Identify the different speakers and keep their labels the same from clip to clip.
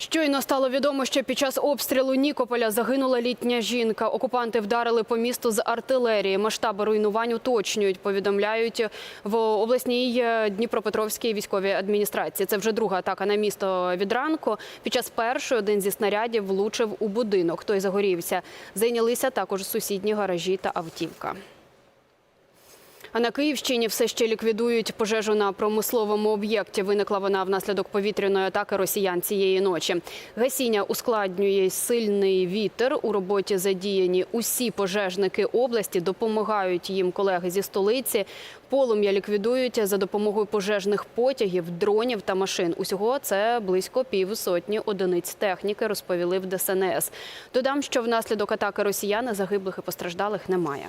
Speaker 1: Щойно стало відомо, що під час обстрілу Нікополя загинула літня жінка. Окупанти вдарили по місту з артилерії. Масштаби руйнувань уточнюють. Повідомляють в обласній е, Дніпропетровській військовій адміністрації. Це вже друга атака на місто від ранку. Під час першої один зі снарядів влучив у будинок. Той загорівся. Зайнялися також сусідні гаражі та автівка. А на Київщині все ще ліквідують пожежу на промисловому об'єкті. Виникла вона внаслідок повітряної атаки росіян цієї ночі. Гасіння ускладнює сильний вітер. У роботі задіяні усі пожежники області. Допомагають їм колеги зі столиці. Полум'я ліквідують за допомогою пожежних потягів, дронів та машин. Усього це близько півсотні одиниць техніки, розповіли в ДСНС. Додам, що внаслідок атаки росіян загиблих і постраждалих немає.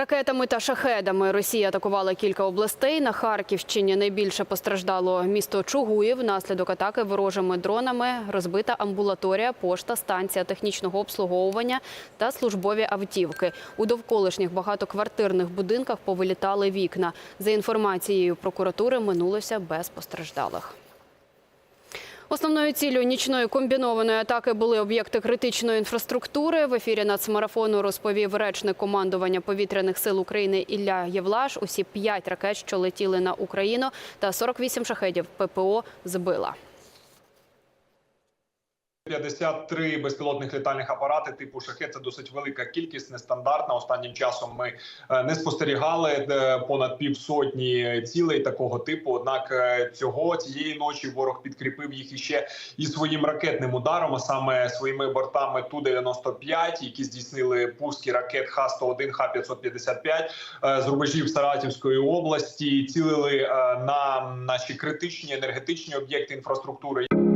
Speaker 1: Ракетами та шахедами Росія атакувала кілька областей. На Харківщині найбільше постраждало місто Чугуїв. Внаслідок атаки ворожими дронами розбита амбулаторія, пошта, станція технічного обслуговування та службові автівки. У довколишніх багатоквартирних будинках повилітали вікна. За інформацією прокуратури, минулося без постраждалих. Основною ціллю нічної комбінованої атаки були об'єкти критичної інфраструктури. В ефірі нацмарафону розповів речник командування повітряних сил України Ілля Євлаш. Усі п'ять ракет, що летіли на Україну, та 48 шахедів ППО збила.
Speaker 2: 53 безпілотних літальних апарати типу шахет це досить велика кількість, нестандартна. Останнім часом ми е, не спостерігали е, понад півсотні цілей такого типу. Однак е, цього цієї ночі ворог підкріпив їх іще і своїм ракетним ударом, а саме своїми бортами ту 95 які здійснили пуски ракет Х-101, Х-555 з рубежів Саратівської області. Цілили на наші критичні енергетичні об'єкти інфраструктури.